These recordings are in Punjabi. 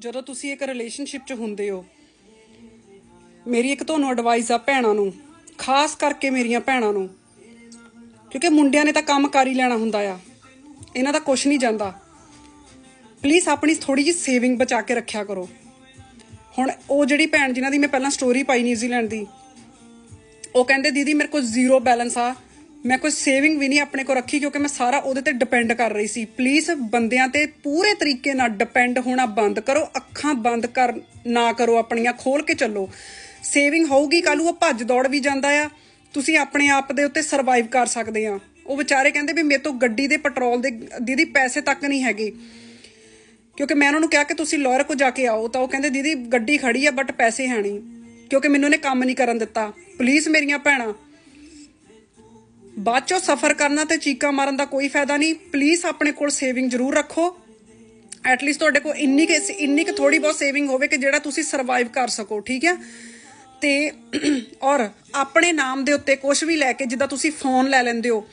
ਜਦੋਂ ਤੁਸੀਂ ਇੱਕ ਰਿਲੇਸ਼ਨਸ਼ਿਪ 'ਚ ਹੁੰਦੇ ਹੋ, ਮੇਰੀ ਇੱਕ ਤੁਹਾਨੂੰ ਐਡਵਾਈਸ ਆ ਭੈਣਾਂ ਨੂੰ, ਖਾਸ ਕਰਕੇ ਮੇਰੀਆਂ ਭੈਣਾਂ ਨੂੰ, ਕਿਉਂਕਿ ਮੁੰਡਿਆਂ ਨੇ ਤਾਂ ਕੰਮ ਕਰ ਹੀ ਲੈਣਾ ਹੁੰਦਾ ਆ, ਇਹਨਾਂ ਦਾ ਕੁਝ ਨਹੀਂ ਜਾਂਦਾ। ਪਲੀਜ਼ ਆਪਣੀ ਥੋੜੀ ਜਿਹੀ ਸੇਵਿੰਗ ਬਚਾ ਕੇ ਰੱਖਿਆ ਕਰੋ। ਹੁਣ ਉਹ ਜਿਹੜੀ ਭੈਣ ਜਿਨ੍ਹਾਂ ਦੀ ਮੈਂ ਪਹਿਲਾਂ ਸਟੋਰੀ ਪਾਈ ਨਿਊਜ਼ੀਲੈਂਡ ਦੀ, ਉਹ ਕਹਿੰਦੇ, ਦੀਦੀ ਮੇਰੇ ਕੋਲ ਜ਼ੀਰੋ ਬੈਲੈਂਸ ਆ ਮੈਂ ਕੋਈ ਸੇਵਿੰਗ ਵੀ ਨਹੀਂ ਆਪਣੇ ਕੋਲ ਰੱਖੀ, ਕਿਉਂਕਿ ਮੈਂ ਸਾਰਾ ਉਹਦੇ ਤੇ ਡਿਪੈਂਡ ਕਰ ਰਹੀ ਸੀ। ਪਲੀਜ਼ ਬੰਦਿਆਂ ਤੇ ਪੂਰੇ ਤਰੀਕੇ ਨਾਲ ਡਿਪੈਂਡ ਹੋਣਾ ਬੰਦ ਕਰੋ, ਅੱਖਾਂ ਬੰਦ ਕਰ ਨਾ ਕਰੋ ਆਪਣੀਆਂ, ਖੋਲ ਕੇ ਚੱਲੋ। ਸੇਵਿੰਗ ਹੋਊਗੀ ਕੱਲ ਉਹ ਭੱਜ ਦੌੜ ਵੀ ਜਾਂਦਾ ਆ। ਤੁਸੀਂ ਆਪਣੇ ਆਪ ਦੇ ਉੱਤੇ ਸਰਵਾਈਵ ਕਰ ਸਕਦੇ ਆ। ਉਹ ਵਿਚਾਰੇ ਕਹਿੰਦੇ ਵੀ ਮੇਰੇ ਤੋਂ ਗੱਡੀ ਦੇ ਪੈਟਰੋਲ ਦੇ, ਦੀਦੀ ਪੈਸੇ ਤੱਕ ਨਹੀਂ ਹੈਗੇ। ਕਿਉਂਕਿ ਮੈਂ ਉਹਨਾਂ ਨੂੰ ਕਿਹਾ ਕਿ ਤੁਸੀਂ ਲਾਇਰ ਕੋ ਜਾ ਕੇ ਆਓ, ਤਾਂ ਉਹ ਕਹਿੰਦੇ, ਦੀਦੀ, ਗੱਡੀ ਖੜੀ ਆ ਬਟ ਪੈਸੇ ਹੈ ਨਹੀਂ। ਕਿਉਂਕਿ ਮੈਨੂੰ ਇਹਨੇ ਕੰਮ ਨਹੀਂ ਕਰਨ ਦਿੱਤਾ। ਪਲੀਜ਼ ਮੇਰੀਆਂ ਭੈਣਾਂ ਬਾਅਦ ਚੋਂ ਸਫਰ ਕਰਨਾ ਤੇ ਚੀਕਾਂ ਮਾਰਨ ਦਾ ਕੋਈ ਫਾਇਦਾ ਨਹੀਂ। ਪਲੀਜ਼ ਆਪਣੇ ਕੋਲ ਸੇਵਿੰਗ ਜ਼ਰੂਰ ਰੱਖੋ। ਐਟਲੀਸਟ ਤੁਹਾਡੇ ਕੋਲ ਇੰਨੀ ਕਿ ਇੰਨੀ ਕਿ ਥੋੜੀ ਬਹੁਤ ਸੇਵਿੰਗ ਹੋਵੇ ਕਿ ਜਿਹੜਾ ਤੁਸੀਂ ਸਰਵਾਈਵ ਕਰ ਸਕੋ, ਠੀਕ ਹੈ? ਤੇ ਔਰ ਆਪਣੇ ਨਾਮ ਦੇ ਉੱਤੇ ਕੁਝ ਵੀ ਲੈ ਕੇ, ਜਿੱਦਾਂ ਤੁਸੀਂ ਫੋਨ ਲੈ ਲੈਂਦੇ ਹੋ,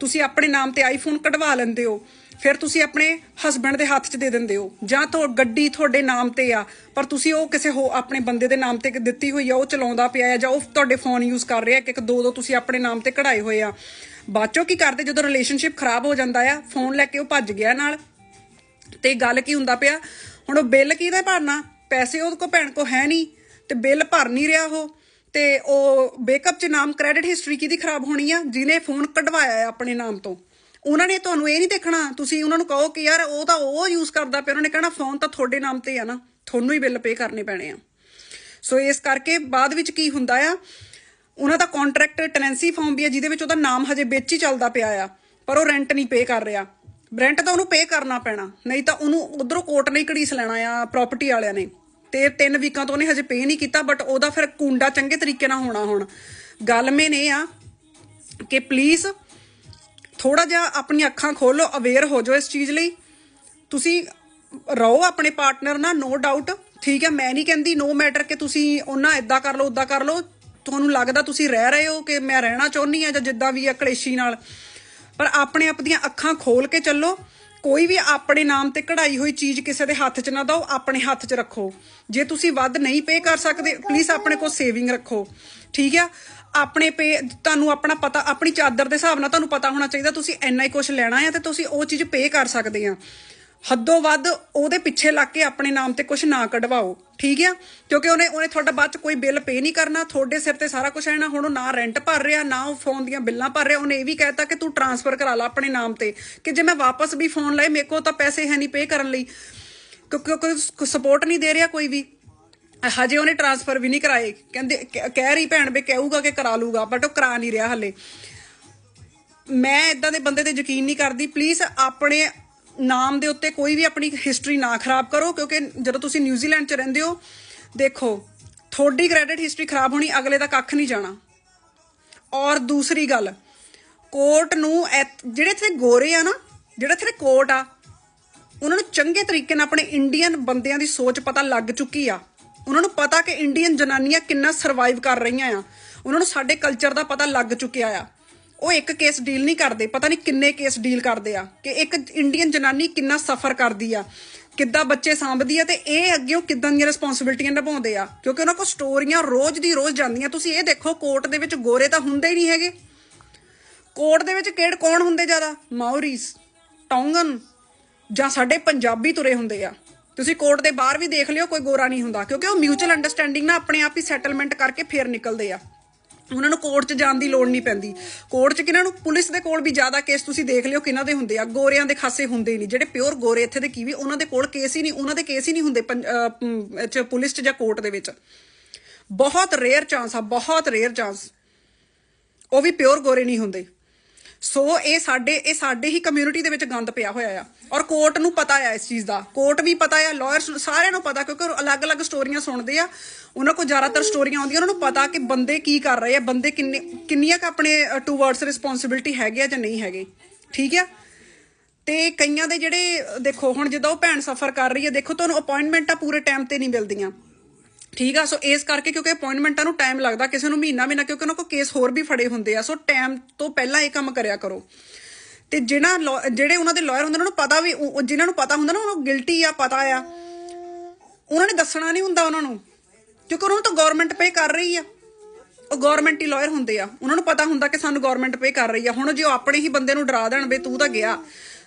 ਤੁਸੀਂ ਆਪਣੇ ਨਾਮ ਤੇ ਆਈਫੋਨ ਕਢਵਾ ਲੈਂਦੇ ਹੋ ਫਿਰ ਤੁਸੀਂ ਆਪਣੇ ਹਸਬੰਡ ਦੇ ਹੱਥ 'ਚ ਦੇ ਦਿੰਦੇ ਹੋ। ਜਾਂ ਤਾਂ ਗੱਡੀ ਤੁਹਾਡੇ ਨਾਮ ਤੇ ਆ, ਪਰ ਤੁਸੀਂ ਉਹ ਕਿਸੇ ਹੋ, ਆਪਣੇ ਬੰਦੇ ਦੇ ਨਾਮ ਤੇ ਦਿੱਤੀ ਹੋਈ ਆ, ਉਹ ਚਲਾਉਂਦਾ ਪਿਆ ਆ, ਜਾਂ ਉਹ ਤੁਹਾਡੇ ਫੋਨ ਯੂਜ਼ ਕਰ ਰਿਹਾ ਕਿ ਇੱਕ ਦੋ ਦੋ ਤੁਸੀਂ ਆਪਣੇ ਨਾਮ ਤੇ ਕਢਾਏ ਹੋਏ ਆ। ਬਾਅਦ ਚੋਂ ਕੀ ਕਰਦੇ? ਜਦੋਂ ਰਿਲੇਸ਼ਨਸ਼ਿਪ ਖਰਾਬ ਹੋ ਜਾਂਦਾ ਆ ਫੋਨ ਲੈ ਕੇ ਉਹ ਭੱਜ ਗਿਆ ਨਾਲ। ਤੇ ਗੱਲ ਕੀ ਹੁੰਦਾ ਪਿਆ? ਹੁਣ ਉਹ ਬਿੱਲ ਕਿਹਦੇ ਭਰਨਾ? ਪੈਸੇ ਉਹਦੇ ਕੋ ਭੈਣ ਕੋ ਹੈ ਨਹੀਂ, ਤੇ ਬਿੱਲ ਭਰ ਨਹੀਂ ਰਿਹਾ ਉਹ। ਤੇ ਉਹ ਬੇਕਅਪ ਚ ਨਾਮ ਕ੍ਰੈਡਿਟ ਹਿਸਟਰੀ ਕਿਹਦੀ ਖਰਾਬ ਹੋਣੀ ਆ? ਜਿਹਨੇ ਫੋਨ ਕਢਵਾਇਆ ਆ ਆਪਣੇ ਨਾਮ ਤੋਂ। ਉਹਨਾਂ ਨੇ ਤੁਹਾਨੂੰ ਇਹ ਨਹੀਂ ਦੇਖਣਾ, ਤੁਸੀਂ ਉਹਨਾਂ ਨੂੰ ਕਹੋ ਕਿ ਯਾਰ ਉਹ ਤਾਂ ਉਹ ਯੂਜ਼ ਕਰਦਾ ਪਿਆ, ਉਹਨਾਂ ਨੇ ਕਹਿਣਾ ਫੋਨ ਤਾਂ ਤੁਹਾਡੇ ਨਾਮ ਤੇ ਆ ਨਾ, ਤੁਹਾਨੂੰ ਹੀ ਬਿੱਲ ਪੇ ਕਰਨੇ ਪੈਣੇ ਆ। ਸੋ ਇਸ ਕਰਕੇ ਬਾਅਦ ਵਿੱਚ ਕੀ ਹੁੰਦਾ ਆ, ਉਹਨਾਂ ਦਾ ਕੰਟਰੈਕਟ ਟੈਨੈਂਸੀ ਫਾਰਮ ਵੀ ਆ, ਜਿਹਦੇ ਵਿੱਚ ਉਹਦਾ ਨਾਮ ਹਜੇ ਵਿੱਚ ਹੀ ਚੱਲਦਾ ਪਿਆ ਆ, ਪਰ ਉਹ ਰੈਂਟ ਨਹੀਂ ਪੇ ਕਰ ਰਿਹਾ। ਰੈਂਟ ਤਾਂ ਉਹਨੂੰ ਪੇ ਕਰਨਾ ਪੈਣਾ, ਨਹੀਂ ਤਾਂ ਉਹਨੂੰ ਉਧਰੋਂ ਕੋਰਟ ਨੇ ਘੜੀਸ ਲੈਣਾ ਆ ਪ੍ਰਾਪਰਟੀ ਵਾਲਿਆਂ ਨੇ। ਤੇ ਤਿੰਨ ਵੀਕਾਂ ਤੋਂ ਉਹਨੇ ਹਜੇ ਪੇ ਨਹੀਂ ਕੀਤਾ ਬਟ ਉਹਦਾ ਫਿਰ ਕੁੰਡਾ ਚੰਗੇ ਤਰੀਕੇ ਨਾਲ ਹੋਣਾ ਹੁਣ। ਗੱਲ ਮੇਨ ਇਹ ਆ ਕਿ ਪਲੀਜ਼ ਥੋੜਾ ਜਿਹਾ ਆਪਣੀਆਂ ਅੱਖਾਂ ਖੋਲੋ ਅਵੇਅਰ ਹੋ ਜਾਓ ਇਸ ਚੀਜ਼ ਲਈ। ਤੁਸੀਂ ਰਹੋ ਆਪਣੇ ਪਾਰਟਨਰ ਨਾਲ ਨੋ ਡਾਊਟ ਠੀਕ ਹੈ, ਮੈਂ ਨਹੀਂ ਕਹਿੰਦੀ ਨੋ ਮੈਟਰ ਕਿ ਤੁਸੀਂ ਉਹਨਾਂ ਇਦਾਂ ਕਰ ਲਓ ਉਦਾਂ ਕਰ ਲਓ। ਤੁਹਾਨੂੰ ਲੱਗਦਾ ਤੁਸੀਂ ਰਹਿ ਰਹੇ ਹੋ ਕਿ ਮੈਂ ਰਹਿਣਾ ਚਾਹੁੰਦੀ ਆ ਜਾਂ ਜਿੱਦਾਂ ਵੀ ਆ ਕਲੇਸ਼ੀ ਨਾਲ। ਪਰ ਆਪਣੇ ਆਪ ਦੀਆਂ ਅੱਖਾਂ ਖੋਲ ਕੇ ਚੱਲੋ। ਕੋਈ ਵੀ ਆਪਣੇ ਨਾਮ ਤੇ ਕਢਾਈ ਹੋਈ ਚੀਜ਼ ਕਿਸੇ ਦੇ ਹੱਥ 'ਚ ਨਾ ਦਿਓ, ਆਪਣੇ ਹੱਥ 'ਚ ਰੱਖੋ। ਜੇ ਤੁਸੀਂ ਵੱਧ ਨਹੀਂ ਪੇ ਕਰ ਸਕਦੇ ਪਲੀਜ਼ ਆਪਣੇ ਕੋਲ ਸੇਵਿੰਗ ਰੱਖੋ। ਠੀਕ ਆ? ਆਪਣੇ ਪੇ ਤੁਹਾਨੂੰ ਆਪਣਾ ਪਤਾ, ਆਪਣੀ ਚਾਦਰ ਦੇ ਹਿਸਾਬ ਨਾਲ ਤੁਹਾਨੂੰ ਪਤਾ ਹੋਣਾ ਚਾਹੀਦਾ, ਤੁਸੀਂ ਇੰਨਾ ਹੀ ਕੁਝ ਲੈਣਾ ਹੈ ਤੇ ਤੁਸੀਂ ਉਹ ਚੀਜ਼ ਪੇ ਕਰ ਸਕਦੇ ਆ। ਹੱਦੋਂ ਵੱਧ ਉਹਦੇ ਪਿੱਛੇ ਲੱਗ ਕੇ ਆਪਣੇ ਨਾਮ ਤੇ ਕੁਝ ਨਾ ਕਢਵਾਓ। ਠੀਕ ਆ? ਕਿਉਂਕਿ ਉਹਨੇ ਉਹਨੇ ਤੁਹਾਡਾ ਬਾਅਦ ਚ ਕੋਈ ਬਿੱਲ ਪੇ ਨਹੀਂ ਕਰਨਾ, ਤੁਹਾਡੇ ਸਿਰ ਤੇ ਸਾਰਾ ਕੁਝ ਆਣਾ ਹੁਣ ਉਹ ਨਾ ਰੈਂਟ ਭਰ ਰਿਹਾ, ਨਾ ਉਹ ਫੋਨ ਦੀਆਂ ਬਿੱਲਾਂ ਭਰ ਰਿਹਾ। ਉਹਨੇ ਇਹ ਵੀ ਕਹਿਤਾ ਕਿ ਤੂੰ ਟ੍ਰਾਂਸਫਰ ਕਰਾ ਲਾ ਆਪਣੇ ਨਾਮ ਤੇ, ਕਿ ਜੇ ਮੈਂ ਵਾਪਸ ਵੀ ਫੋਨ ਲਏ, ਮੇਰੇ ਕੋਲ ਤਾਂ ਪੈਸੇ ਹੈ ਨਹੀਂ ਪੇ ਕਰਨ ਲਈ। ਕਿਉਂਕਿ ਸਪੋਰਟ ਨਹੀਂ ਦੇ ਰਿਹਾ ਕੋਈ ਵੀ। ਹਜੇ ਉਹਨੇ ਟ੍ਰਾਂਸਫਰ ਵੀ ਨਹੀਂ ਕਰਾਏ। ਕਹਿੰਦੇ ਕਹਿ ਰਹੀ ਭੈਣ ਵੀ ਕਹੂਗਾ ਕਿ ਕਰਾ ਲੂਗਾ ਬਟ ਉਹ ਕਰਾ ਨਹੀਂ ਰਿਹਾ ਹਲੇ। ਮੈਂ ਇਦਾਂ ਦੇ ਬੰਦੇ ਤੇ ਯਕੀਨ ਨਹੀਂ ਕਰਦੀ। ਪਲੀਜ਼ ਆਪਣੇ ਨਾਮ ਦੇ ਉੱਤੇ ਕੋਈ ਵੀ ਆਪਣੀ ਹਿਸਟਰੀ ਨਾ ਖਰਾਬ ਕਰੋ, ਕਿਉਂਕਿ ਜਦੋਂ ਤੁਸੀਂ ਨਿਊਜ਼ੀਲੈਂਡ 'ਚ ਰਹਿੰਦੇ ਹੋ, ਦੇਖੋ, ਤੁਹਾਡੀ ਕ੍ਰੈਡਿਟ ਹਿਸਟਰੀ ਖਰਾਬ ਹੋਣੀ ਅਗਲੇ ਦਾ ਕੱਖ ਨਹੀਂ ਜਾਣਾ। ਔਰ ਦੂਸਰੀ ਗੱਲ ਕੋਰਟ ਨੂੰ ਐ- ਜਿਹੜੇ ਇੱਥੇ ਗੋਰੇ ਆ ਨਾ, ਜਿਹੜੇ ਇੱਥੇ ਕੋਰਟ ਆ, ਉਹਨਾਂ ਨੂੰ ਚੰਗੇ ਤਰੀਕੇ ਨਾਲ ਆਪਣੇ ਇੰਡੀਅਨ ਬੰਦਿਆਂ ਦੀ ਸੋਚ ਪਤਾ ਲੱਗ ਚੁੱਕੀ ਆ। ਉਹਨਾਂ ਨੂੰ ਪਤਾ ਕਿ ਇੰਡੀਅਨ ਜਨਾਨੀਆਂ ਕਿੰਨਾ ਸਰਵਾਈਵ ਕਰ ਰਹੀਆਂ ਆ। ਉਹਨਾਂ ਨੂੰ ਸਾਡੇ ਕਲਚਰ ਦਾ ਪਤਾ ਲੱਗ ਚੁੱਕਿਆ ਆ। ਉਹ ਇੱਕ ਕੇਸ ਡੀਲ ਨਹੀਂ ਕਰਦੇ, ਪਤਾ ਨਹੀਂ ਕਿੰਨੇ ਕੇਸ ਡੀਲ ਕਰਦੇ ਆ, ਕਿ ਇੱਕ ਇੰਡੀਅਨ ਜਨਾਨੀ ਕਿੰਨਾ ਸਫਰ ਕਰਦੀ ਆ, ਕਿੱਦਾਂ ਬੱਚੇ ਸਾਂਭਦੀ ਆ ਤੇ ਇਹ ਅੱਗੇ ਉਹ ਕਿੱਦਾਂ ਦੀਆਂ ਰਿਸਪੌਂਸਿਬਿਲਟੀਆਂ ਨਿਭਾਉਂਦੇ ਆ, ਕਿਉਂਕਿ ਉਹਨਾਂ ਕੋਲ ਸਟੋਰੀਆਂ ਰੋਜ਼ ਦੀ ਰੋਜ਼ ਜਾਂਦੀਆਂ, ਤੁਸੀਂ ਇਹ ਦੇਖੋ ਕੋਰਟ ਦੇ ਵਿੱਚ ਗੋਰੇ ਤਾਂ ਹੁੰਦੇ ਹੀ ਨਹੀਂ ਹੈਗੇ। ਕੋਰਟ ਦੇ ਵਿੱਚ ਕਿਹੜ ਕੌਣ ਹੁੰਦੇ ਜ਼ਿਆਦਾ? ਮਾਉਰੀਸ ਟੌਂਗਨ ਜਾਂ ਸਾਡੇ ਪੰਜਾਬੀ ਤੁਰੇ ਹੁੰਦੇ ਆ। ਤੁਸੀਂ ਕੋਰਟ ਦੇ ਬਾਹਰ ਵੀ ਦੇਖ ਲਿਓ, ਕੋਈ ਗੋਰਾ ਨਹੀਂ ਹੁੰਦਾ, ਕਿਉਂਕਿ ਉਹ ਮਿਊਚੁਅਲ ਅੰਡਰਸਟੈਂਡਿੰਗ ਨਾਲ ਆਪਣੇ ਆਪ ਹੀ ਸੈਟਲਮੈਂਟ ਕਰਕੇ ਫੇਰ ਨਿਕਲਦੇ ਆ। ਉਹਨਾਂ ਨੂੰ ਕੋਰਟ 'ਚ ਜਾਣ ਦੀ ਲੋੜ ਨਹੀਂ ਪੈਂਦੀ। ਕੋਰਟ 'ਚ ਕਿਹਨਾਂ ਨੂੰ, ਪੁਲਿਸ ਦੇ ਕੋਲ ਵੀ ਜ਼ਿਆਦਾ ਕੇਸ ਤੁਸੀਂ ਦੇਖ ਲਿਓ ਕਿਹਨਾਂ ਦੇ ਹੁੰਦੇ ਆ। ਗੋਰਿਆਂ ਦੇ ਖਾਸੇ ਹੁੰਦੇ ਹੀ ਨਹੀਂ। ਜਿਹੜੇ ਪਿਓਰ ਗੋਰੇ ਇੱਥੇ ਦੇ ਕੀ ਵੀ ਉਹਨਾਂ ਦੇ ਕੋਲ ਕੇਸ ਹੀ ਨਹੀਂ, ਉਹਨਾਂ ਦੇ ਕੇਸ ਹੀ ਨਹੀਂ ਹੁੰਦੇ ਪੰਜ- ਪੁਲਿਸ 'ਚ ਜਾਂ ਕੋਰਟ ਦੇ ਵਿੱਚ। ਬਹੁਤ ਰੇਅਰ ਚਾਂਸ ਆ, ਬਹੁਤ ਰੇਅਰ ਚਾਂਸ ਉਹ ਵੀ ਪਿਓਰ ਗੋਰੇ ਨਹੀਂ ਹੁੰਦੇ। ਸੋ ਇਹ ਸਾਡੇ ਇਹ ਸਾਡੇ ਹੀ ਕਮਿਊਨਿਟੀ ਦੇ ਵਿੱਚ ਗੰਦ ਪਿਆ ਹੋਇਆ ਆ। ਔਰ ਕੋਰਟ ਨੂੰ ਪਤਾ ਆ ਇਸ ਚੀਜ਼ ਦਾ। ਕੋਰਟ ਵੀ ਪਤਾ ਆ ਲਾਇਰਸ ਸਾਰਿਆਂ ਨੂੰ ਪਤਾ, ਕਿਉਂਕਿ ਉਹ ਅਲੱਗ-ਅਲੱਗ ਸਟੋਰੀਆਂ ਸੁਣਦੇ ਆ। ਉਹਨਾਂ ਕੋਲ ਜ਼ਿਆਦਾਤਰ ਸਟੋਰੀਆਂ ਆਉਂਦੀਆਂ, ਉਹਨਾਂ ਨੂੰ ਪਤਾ ਕਿ ਬੰਦੇ ਕੀ ਕਰ ਰਹੇ ਆ, ਬੰਦੇ ਕਿੰਨੇ, ਕਿੰਨੀਆਂ ਕ ਆਪਣੇ ਟੂਵਰਡਸ ਰਿਸਪੌਂਸਿਬਿਲਟੀ ਹੈਗੇ ਆ ਜਾਂ ਨਹੀਂ ਹੈਗੇ। ਠੀਕ ਆ? ਤੇ ਕਈਆਂ ਦੇ ਜਿਹੜੇ, ਦੇਖੋ, ਹੁਣ ਜਦੋਂ ਉਹ ਭੈਣ ਸਫਰ ਕਰ ਰਹੀ ਹੈ ਦੇਖੋ, ਤੁਹਾਨੂੰ ਅਪਾਇੰਟਮੈਂਟਾਂ ਪੂਰੇ ਟਾਈਮ ਤੇ ਨਹੀਂ ਮਿਲਦੀਆਂ। ਠੀਕ ਆ ਸੋ ਇਸ ਕਰਕੇ ਕਿਉਂਕਿ ਅਪਾਇੰਟਮੈਂਟਾਂ ਨੂੰ ਟਾਈਮ ਲੱਗਦਾ ਕਿਸੇ ਨੂੰ ਮਹੀਨਾ ਮਹੀਨਾ, ਕਿਉਂਕਿ ਉਹਨਾਂ ਕੋਲ ਕੇਸ ਹੋਰ ਵੀ ਫੜੇ ਹੁੰਦੇ ਆ ਸੋ ਟਾਈਮ ਤੋਂ ਪਹਿਲਾਂ ਇਹ ਕੰਮ ਕਰਿਆ ਕਰੋ। ਤੇ ਜਿਨ੍ਹਾਂ ਜਿਹੜੇ ਉਹਨਾਂ ਦੇ ਲਾਇਰ ਹੁੰਦੇ ਉਹਨਾਂ ਨੂੰ ਪਤਾ ਵੀ ਜਿਨ੍ਹਾਂ ਨੂੰ ਪਤਾ ਹੁੰਦਾ ਨਾ ਉਹ ਗਿਲਟੀ ਆ, ਪਤਾ ਆ। ਉਹਨਾਂ ਨੇ ਦੱਸਣਾ ਨਹੀਂ ਹੁੰਦਾ ਉਹਨਾਂ ਨੂੰ, ਕਿਉਂਕਿ ਉਹਨਾਂ ਨੂੰ ਤਾਂ ਗਵਰਨਮੈਂਟ ਪੇ ਕਰ ਰਹੀ ਆ। ਉਹ ਗਵਰਨਮੈਂਟ ਹੀ ਲਾਇਰ ਹੁੰਦੇ ਆ। ਉਹਨਾਂ ਨੂੰ ਪਤਾ ਹੁੰਦਾ ਕਿ ਸਾਨੂੰ ਗਵਰਨਮੈਂਟ ਪੇ ਕਰ ਰਹੀ ਆ। ਹੁਣ ਜੇ ਉਹ ਆਪਣੇ ਹੀ ਬੰਦੇ ਨੂੰ ਡਰਾ ਦੇਣ ਬੇ ਤੂੰ ਤਾਂ ਗਿਆ,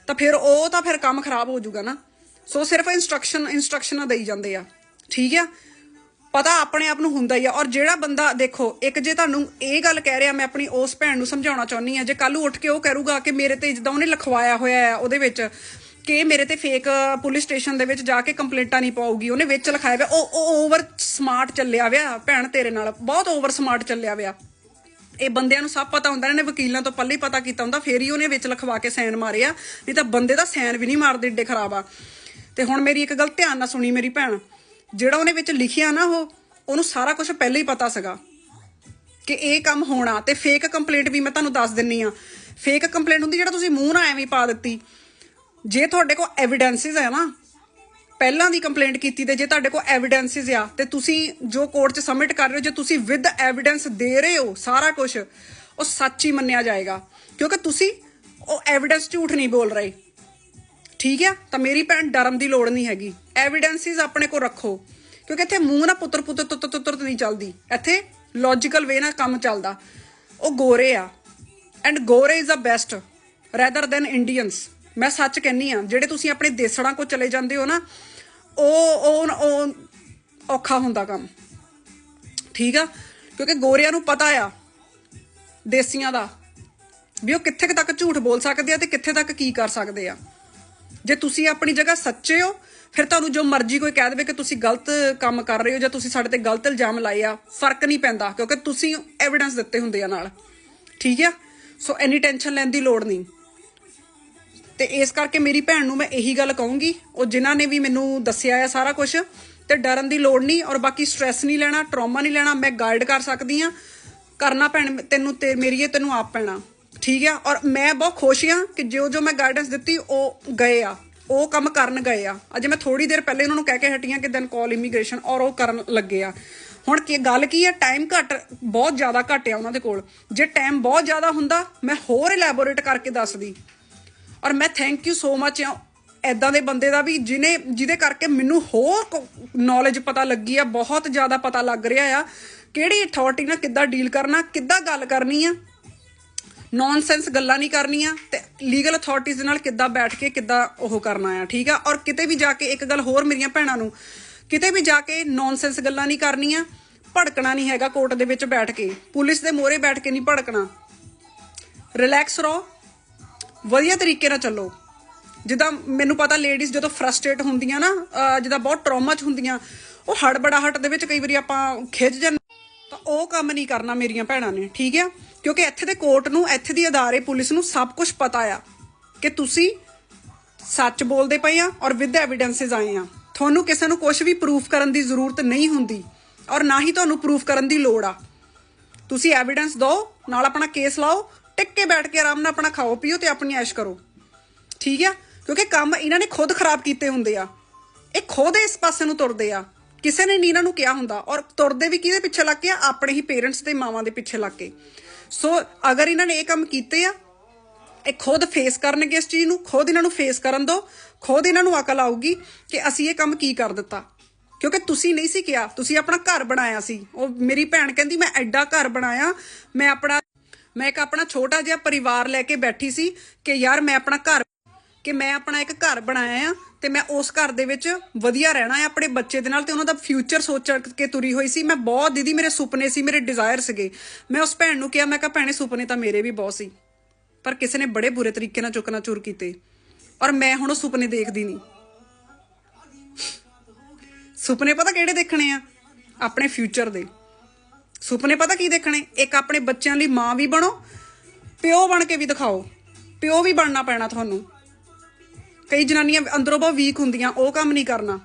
ਤਾਂ ਫਿਰ ਉਹ ਤਾਂ ਫਿਰ ਕੰਮ ਖਰਾਬ ਹੋ ਜਾਊਗਾ ਨਾ। ਸੋ ਸਿਰਫ ਇਨਸਟਰਕਸ਼ਨ ਇਨਸਟਰਕਸ਼ਨਾਂ ਦੇਈ ਜਾਂਦੇ ਆ। ਠੀਕ ਆ? ਪਤਾ ਆਪਣੇ ਆਪ ਨੂੰ ਹੁੰਦਾ ਹੀ ਆ। ਔਰ ਜਿਹੜਾ ਬੰਦਾ, ਦੇਖੋ, ਇੱਕ ਜੇ ਤੁਹਾਨੂੰ ਇਹ ਗੱਲ ਕਹਿ ਰਿਹਾ, ਮੈਂ ਆਪਣੀ ਉਸ ਭੈਣ ਨੂੰ ਸਮਝਾਉਣਾ ਚਾਹੁੰਦੀ ਆ ਜੇ ਕੱਲ ਉੱਠ ਕੇ ਉਹ ਕਰੂਗਾ ਕਿ ਮੇਰੇ ਤੇ ਜਿੱਦਾਂ ਉਹਨੇ ਲਿਖਵਾਇਆ ਹੋਇਆ ਹੈ ਉਹਦੇ ਵਿੱਚ ਕਿ ਮੇਰੇ ਤੇ ਫੇਕ ਪੁਲਿਸ ਸਟੇਸ਼ਨ ਦੇ ਵਿੱਚ ਜਾ ਕੇ ਕੰਪਲੇਂਟਾਂ ਨਹੀਂ ਪਾਉਗੀ ਉਹਨੇ ਵਿੱਚ ਲਿਖਾਇਆ ਹੋਇਆ ਉਹ ਉਹ ਓਵਰ ਸਮਾਰਟ ਚੱਲਿਆ ਵਿਆ ਭੈਣ ਤੇਰੇ ਨਾਲ। ਬਹੁਤ ਓਵਰ ਸਮਾਰਟ ਚੱਲਿਆ ਵਿਆ ਇਹ ਬੰਦਿਆਂ ਨੂੰ ਸਭ ਪਤਾ ਹੁੰਦਾ, ਇਹਨਾਂ ਨੇ ਵਕੀਲਾਂ ਤੋਂ ਪਹਿਲਾਂ ਪਤਾ ਕੀਤਾ ਹੁੰਦਾ, ਫੇਰ ਹੀ ਉਹਨੇ ਵਿੱਚ ਲਿਖਵਾ ਕੇ ਸਾਈਨ ਮਾਰਿਆ। ਨਹੀਂ ਤਾਂ ਬੰਦੇ ਦਾ ਸਾਈਨ ਵੀ ਨਹੀਂ ਮਾਰਦੇ, ਏਡੇ ਖਰਾਬ ਆ। ਤੇ ਹੁਣ ਮੇਰੀ ਇੱਕ ਗੱਲ ਧਿਆਨ ਨਾਲ ਸੁਣੀ ਮੇਰੀ ਭੈਣ। ਜਿਹੜਾ ਉਹਨੇ ਵਿੱਚ ਲਿਖਿਆ ਨਾ ਉਹ, ਉਹਨੂੰ ਸਾਰਾ ਕੁਝ ਪਹਿਲਾਂ ਹੀ ਪਤਾ ਸੀਗਾ ਕਿ ਇਹ ਕੰਮ ਹੋਣਾ ਤੇ ਫੇਕ ਕੰਪਲੇਂਟ ਵੀ ਮੈਂ ਤੁਹਾਨੂੰ ਦੱਸ ਦਿੰਨੀ ਆ। ਫੇਕ ਕੰਪਲੇਂਟ ਹੁੰਦੀ ਜਿਹੜਾ ਤੁਸੀਂ ਮੂੰਹ ਨਾਲ ਐਵੇਂ ਹੀ ਪਾ ਦਿੱਤੀ। ਜੇ ਤੁਹਾਡੇ ਕੋਲ ਐਵੀਡੈਂਸਿਸ ਹੈ ਨਾ, ਪਹਿਲਾਂ ਦੀ ਕੰਪਲੇਂਟ ਕੀਤੀ ਤੇ ਜੇ ਤੁਹਾਡੇ ਕੋਲ ਐਵੀਡੈਂਸਿਸ ਆ ਤੇ ਤੁਸੀਂ ਜੋ ਕੋਰਟ 'ਚ ਸਬਮਿਟ ਕਰ ਰਹੇ ਹੋ, ਜੇ ਤੁਸੀਂ ਵਿਦ ਐਵੀਡੈਂਸ ਦੇ ਰਹੇ ਹੋ ਸਾਰਾ ਕੁਝ ਉਹ ਸੱਚ ਹੀ ਮੰਨਿਆ ਜਾਏਗਾ। ਕਿਉਂਕਿ ਤੁਸੀਂ ਉਹ ਐਵੀਡੈਂਸ ਝੂਠ ਨਹੀਂ ਬੋਲ ਰਹੇ। ਠੀਕ ਆ? ਤਾਂ ਮੇਰੀ ਭੈਣ ਡਰਮ ਦੀ ਲੋੜ ਨਹੀਂ ਹੈਗੀ। ਐਵੀਡੈਂਸਿਸ ਆਪਣੇ ਕੋਲ ਰੱਖੋ। ਕਿਉਂਕਿ ਇੱਥੇ ਮੂੰਹ ਨਾ ਪੁੱਤਰ ਪੁੱਤਰ ਤੁੱਤ ਤੁੱਤਰ ਨਹੀਂ ਚੱਲਦੀ। ਇੱਥੇ ਲੌਜੀਕਲ ਵੇ ਨਾਲ ਕੰਮ ਚੱਲਦਾ। ਉਹ ਗੋਰੇ ਆ। ਐਂਡ ਗੋਰੇ is a best rather than Indians ਮੈਂ ਸੱਚ ਕਹਿੰਨੀ ਆ, ਜਿਹੜੇ ਤੁਸੀਂ ਆਪਣੇ ਦੇਸੜਾਂ ਕੋ ਚਲੇ ਜਾਂਦੇ ਹੋ ਨਾ ਉਹ ਉਹ ਔਖਾ ਹੁੰਦਾ ਕੰਮ। ਠੀਕ ਆ? ਕਿਉਂਕਿ ਗੋਰਿਆਂ ਨੂੰ ਪਤਾ ਆ, ਦੇਸੀਆਂ ਦਾ, ਵੀ ਉਹ ਕਿੱਥੇ ਕੁ ਤੱਕ ਝੂਠ ਬੋਲ ਸਕਦੇ ਆ ਤੇ ਕਿੱਥੇ ਤੱਕ ਕੀ ਕਰ ਸਕਦੇ ਆ। ਜੇ ਤੁਸੀਂ ਆਪਣੀ ਜਗ੍ਹਾ ਸੱਚੇ ਹੋ, ਫਿਰ ਤੁਹਾਨੂੰ ਜੋ ਮਰਜ਼ੀ ਕੋਈ ਕਹਿ ਦੇਵੇ ਕਿ ਤੁਸੀਂ ਗਲਤ ਕੰਮ ਕਰ ਰਹੇ ਹੋ ਜਾਂ ਤੁਸੀਂ ਸਾਡੇ ਤੇ ਗਲਤ ਇਲਜ਼ਾਮ ਲਾਏ ਆ, ਫ਼ਰਕ ਨਹੀਂ ਪੈਂਦਾ, ਕਿਉਂਕਿ ਤੁਸੀਂ ਐਵੀਡੈਂਸ ਦਿੱਤੇ ਹੁੰਦੇ ਆ ਨਾਲ। ਠੀਕ ਆ? ਸੋ ਐਨੀ ਟੈਨਸ਼ਨ ਲੈਣ ਦੀ ਲੋੜ ਨਹੀਂ। ਤੇ ਇਸ ਕਰਕੇ ਮੇਰੀ ਭੈਣ ਨੂੰ ਮੈਂ ਇਹੀ ਗੱਲ ਕਹੂੰਗੀ, ਉਹ ਜਿਨ੍ਹਾਂ ਨੇ ਵੀ ਮੈਨੂੰ ਦੱਸਿਆ ਆ ਸਾਰਾ ਕੁਝ ਤੇ ਡਰਨ ਦੀ ਲੋੜ ਨਹੀਂ ਔਰ ਬਾਕੀ ਸਟ्रेस ਨਹੀਂ ਲੈਣਾ ਟਰਾਮਾ ਨਹੀਂ ਲੈਣਾ, ਮੈਂ ਗਾਈਡ ਕਰ ਸਕਦੀ ਆ। ਕਰਨਾ ਭੈਣ, ਤੈਨੂੰ ਤੇ ਮੇਰੀ ਮੇਰੀਏ ਤੈਨੂੰ ਆਪ ਪੈਣਾ। ਠੀਕ ਆ, ਔਰ ਮੈਂ ਬਹੁਤ ਖੁਸ਼ ਆ ਕਿ ਜੋ ਜੋ ਮੈਂ ਗਾਈਡੈਂਸ ਦਿੱਤੀ, ਉਹ ਗਏ ਆ। ਉਹ ਕੰਮ ਕਰਨ ਗਏ ਆ। ਅਜੇ ਮੈਂ ਥੋੜੀ ਦੇਰ ਪਹਿਲੇ ਉਹਨਾਂ ਨੂੰ ਕਹਿ ਕੇ ਹਟੀ ਆ ਕਿ ਦੈਨ ਕਾਲ ਇਮੀਗ੍ਰੇਸ਼ਨ ਔਰ ਉਹ ਕਰਨ ਲੱਗੇ ਆ। ਹੁਣ ਕੀ ਗੱਲ ਕੀ ਆ ਟਾਈਮ ਘੱਟ, ਬਹੁਤ ਜ਼ਿਆਦਾ ਘੱਟ ਆ ਉਹਨਾਂ ਦੇ ਕੋਲ। ਜੇ ਟਾਈਮ ਬਹੁਤ ਜ਼ਿਆਦਾ ਹੁੰਦਾ, ਮੈਂ ਹੋਰ ਇਲੈਬੋਰੇਟ ਕਰਕੇ ਦੱਸਦੀ। ਔਰ ਮੈਂ ਥੈਂਕ ਯੂ ਸੋ ਮੱਚ ਆ ਐਦਾਂ ਦੇ ਬੰਦੇ ਦਾ ਵੀ, ਜਿਨੇ, ਜਿਹਦੇ ਕਰਕੇ ਮੈਨੂੰ ਹੋਰ ਨੌਲੇਜ ਪਤਾ ਲੱਗੀ ਆ, ਬਹੁਤ ਜ਼ਿਆਦਾ ਪਤਾ ਲੱਗ ਰਿਹਾ ਆ। ਕਿਹੜੀ ਅਥਾਰਟੀ ਨਾਲ ਕਿੱਦਾਂ ਡੀਲ ਕਰਨਾ, ਕਿੱਦਾਂ ਗੱਲ ਕਰਨੀ ਆ ਨੌਨਸੈਂਸ ਗੱਲਾਂ ਨਹੀਂ ਕਰਨੀਆਂ ਤੇ ਲੀਗਲ ਅਥਾਰਟੀਜ਼ ਦੇ ਨਾਲ ਕਿੱਦਾਂ ਬੈਠ ਕੇ ਕਿੱਦਾਂ ਉਹ ਕਰਨਾ ਆ, ਠੀਕ ਆ? ਔਰ ਕਿਤੇ ਵੀ ਜਾ ਕੇ ਇੱਕ ਗੱਲ ਹੋਰ ਮੇਰੀਆਂ ਭੈਣਾਂ ਨੂੰ, ਕਿਤੇ ਵੀ ਜਾ ਕੇ ਨੌਨਸੈਂਸ ਗੱਲਾਂ ਨਹੀਂ ਕਰਨੀਆਂ, ਭੜਕਣਾ ਨਹੀਂ ਹੈਗਾ ਕੋਰਟ ਦੇ ਵਿੱਚ ਬੈਠ ਕੇ, ਪੁਲਿਸ ਦੇ ਮੋਹਰੇ ਬੈਠ ਕੇ ਨਹੀਂ ਭੜਕਣਾ। ਰਿਲੈਕਸ ਰਹੋ, ਵਧੀਆ ਤਰੀਕੇ ਨਾਲ ਚੱਲੋ। ਜਿੱਦਾਂ ਮੈਨੂੰ ਪਤਾ ਲੇਡੀਜ਼ ਜਦੋਂ ਫਰਸਟ੍ਰੇਟ ਹੁੰਦੀਆਂ ਨਾ ਜਿੱਦਾਂ ਬਹੁਤ ਟਰਾਮਾ ਚ ਹੁੰਦੀਆਂ, ਉਹ ਹੜਬੜਾਹਟ ਦੇ ਵਿੱਚ ਕਈ ਵਾਰੀ ਆਪਾਂ ਖਿੱਚ ਜਾਂਦੇ ਤਾਂ ਉਹ ਕੰਮ ਨਹੀਂ ਕਰਨਾ ਮੇਰੀਆਂ ਭੈਣਾਂ ਨੇ, ਠੀਕ ਆ? ਕਿਉਂਕਿ ਇੱਥੇ ਦੇ ਕੋਰਟ ਨੂੰ, ਇੱਥੇ ਦੀ ਅਦਾਰੇ ਪੁਲਿਸ ਨੂੰ ਸਭ ਕੁਝ ਪਤਾ ਆ ਕਿ ਤੁਸੀਂ ਸੱਚ ਬੋਲਦੇ ਪਏ ਆ ਔਰ ਵਿਦ ਐਵੀਡੈਂਸਸ ਆਏ ਆ। ਤੁਹਾਨੂੰ ਕਿਸੇ ਨੂੰ ਕੁਝ ਵੀ ਪ੍ਰੂਫ ਕਰਨ ਦੀ ਜ਼ਰੂਰਤ ਨਹੀਂ ਹੁੰਦੀ ਔਰ ਨਾ ਹੀ ਤੁਹਾਨੂੰ ਪ੍ਰੂਫ ਕਰਨ ਦੀ ਲੋੜ ਆ। ਤੁਸੀਂ ਐਵੀਡੈਂਸ ਦਿਓ, ਨਾਲ ਆਪਣਾ ਕੇਸ ਲਾਓ, ਟਿਕ ਕੇ ਬੈਠ ਕੇ ਆਰਾਮ ਨਾਲ ਆਪਣਾ ਖਾਓ, ਪੀਓ ਤੇ ਆਪਣੀ ਐਸ਼ ਕਰੋ। ਠੀਕ ਆ? ਕਿਉਂਕਿ ਕੰਮ ਇਹਨਾਂ ਨੇ ਖੁਦ ਖਰਾਬ ਕੀਤੇ ਹੁੰਦੇ ਆ। ਇਹ ਖੁਦ ਇਸ ਪਾਸੇ ਨੂੰ ਤੁਰਦੇ ਆ। ਕਿਸੇ ਨੇ ਨਹੀਂ ਇਹਨਾਂ ਨੂੰ ਕਿਹਾ ਹੁੰਦਾ ਔਰ ਤੁਰਦੇ ਵੀ ਕਿਹਦੇ ਪਿੱਛੇ ਲੱਗ ਕੇ ਆ? ਆਪਣੇ ਹੀ ਪੇਰੈਂਟਸ ਤੇ ਮਾਵਾਂ ਦੇ ਪਿੱਛੇ ਲੱਗ ਕੇ ਸੋ ਅਗਰ ਇਹਨਾਂ ਨੇ ਇਹ ਕੰਮ ਕੀਤੇ ਆ, ਇਹ ਖੁਦ ਫੇਸ ਕਰਨਗੇ ਇਸ ਚੀਜ਼ ਨੂੰ, ਖੁਦ ਇਹਨਾਂ ਨੂੰ ਫੇਸ ਕਰਨ ਦੋ, ਖੁਦ ਇਹਨਾਂ ਨੂੰ ਅਕਲ ਆਊਗੀ ਕਿ ਅਸੀਂ ਇਹ ਕੰਮ ਕੀ ਕਰ ਦਿੱਤਾ। ਕਿਉਂਕਿ ਤੁਸੀਂ ਨਹੀਂ ਸੀ ਕਿਹਾ, ਤੁਸੀਂ ਆਪਣਾ ਘਰ ਬਣਾਇਆ ਸੀ। ਉਹ ਮੇਰੀ ਭੈਣ ਕਹਿੰਦੀ, ਮੈਂ ਐਡਾ ਘਰ ਬਣਾਇਆ, ਮੈਂ ਆਪਣਾ, ਮੈਂ ਇੱਕ ਆਪਣਾ ਛੋਟਾ ਜਿਹਾ ਪਰਿਵਾਰ ਲੈ ਕੇ ਬੈਠੀ ਸੀ ਕਿ ਯਾਰ ਮੈਂ ਆਪਣਾ ਘਰ ਕਿ ਮੈਂ ਆਪਣਾ ਇੱਕ ਘਰ ਬਣਾਇਆ ਆ ਤੇ ਮੈਂ ਉਸ ਘਰ ਦੇ ਵਿੱਚ ਵਧੀਆ ਰਹਿਣਾ ਹੈ ਆਪਣੇ ਬੱਚੇ ਦੇ ਨਾਲ ਤੇ ਉਹਨਾਂ ਦਾ ਫਿਊਚਰ ਸੋਚ ਕੇ ਤੁਰੀ ਹੋਈ ਸੀ। ਮੈਂ ਬਹੁਤ ਦੀਦੀ ਮੇਰੇ ਸੁਪਨੇ ਸੀ, ਮੇਰੇ ਡਿਜ਼ਾਇਰ ਸੀਗੇ। ਮੈਂ ਉਸ ਭੈਣ ਨੂੰ ਕਿਹਾ, ਮੈਂ ਕਿਹਾ, ਭੈਣੇ ਸੁਪਨੇ ਤਾਂ ਮੇਰੇ ਵੀ ਬਹੁਤ ਸੀ, ਪਰ ਕਿਸੇ ਨੇ ਬੜੇ ਬੁਰੇ ਤਰੀਕੇ ਨਾਲ ਚੁੱਕਣਾ ਚੂਰ ਕੀਤੇ ਔਰ ਮੈਂ ਹੁਣ ਉਹ ਸੁਪਨੇ ਦੇਖਦੀ ਨਹੀਂ। ਸੁਪਨੇ ਪਤਾ ਕਿਹੜੇ ਦੇਖਣੇ ਆ? ਆਪਣੇ ਫਿਊਚਰ ਦੇ। ਸੁਪਨੇ ਪਤਾ ਕੀ ਦੇਖਣੇ? ਇੱਕ ਆਪਣੇ ਬੱਚਿਆਂ ਲਈ ਮਾਂ ਵੀ ਬਣੋ, ਪਿਓ ਬਣ ਕੇ ਵੀ ਦਿਖਾਓ। ਪਿਓ ਵੀ ਬਣਨਾ ਪੈਣਾ ਤੁਹਾਨੂੰ। ਕਈ ਜਨਾਨੀਆਂ ਅੰਦਰੋਂ ਬਹੁਤ ਵੀਕ ਹੁੰਦੀਆਂ, ਉਹ ਕੰਮ ਨਹੀਂ ਕਰਨਾ।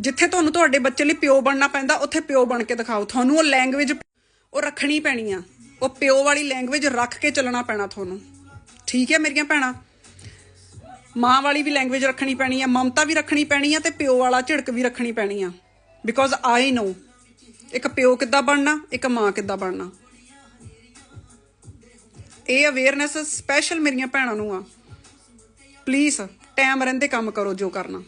ਜਿੱਥੇ ਤੁਹਾਨੂੰ ਤੁਹਾਡੇ ਬੱਚੇ ਲਈ ਪਿਓ ਬਣਨਾ ਪੈਂਦਾ, ਉੱਥੇ ਪਿਓ ਬਣ ਕੇ ਦਿਖਾਓ। ਤੁਹਾਨੂੰ ਉਹ ਲੈਂਗੁਏਜ ਉਹ ਰੱਖਣੀ ਪੈਣੀ ਆ। ਉਹ ਪਿਓ ਵਾਲੀ ਲੈਂਗੁਏਜ ਰੱਖ ਕੇ ਚੱਲਣਾ ਪੈਣਾ ਤੁਹਾਨੂੰ। ਠੀਕ ਹੈ ਮੇਰੀਆਂ ਭੈਣਾਂ? ਮਾਂ ਵਾਲੀ ਵੀ ਲੈਂਗੁਏਜ ਰੱਖਣੀ ਪੈਣੀ ਆ, ਮਮਤਾ ਵੀ ਰੱਖਣੀ ਪੈਣੀ ਆ ਤੇ ਪਿਓ ਵਾਲਾ ਝਿੜਕ ਵੀ ਰੱਖਣੀ ਪੈਣੀ ਆ। ਬਿਕੋਜ਼ ਆਈ ਨੋ ਇੱਕ ਪਿਓ ਕਿੱਦਾਂ ਬਣਨਾ, ਇੱਕ ਮਾਂ ਕਿੱਦਾਂ ਬਣਨਾ। ਇਹ ਅਵੇਅਰਨੈਸ ਸਪੈਸ਼ਲ ਮੇਰੀਆਂ ਭੈਣਾਂ ਨੂੰ ਆ। ਪਲੀਜ਼ ਟਾਈਮ ਰਹਿੰਦੇ ਕੰਮ ਕਰੋ ਜੋ ਕਰਨਾ।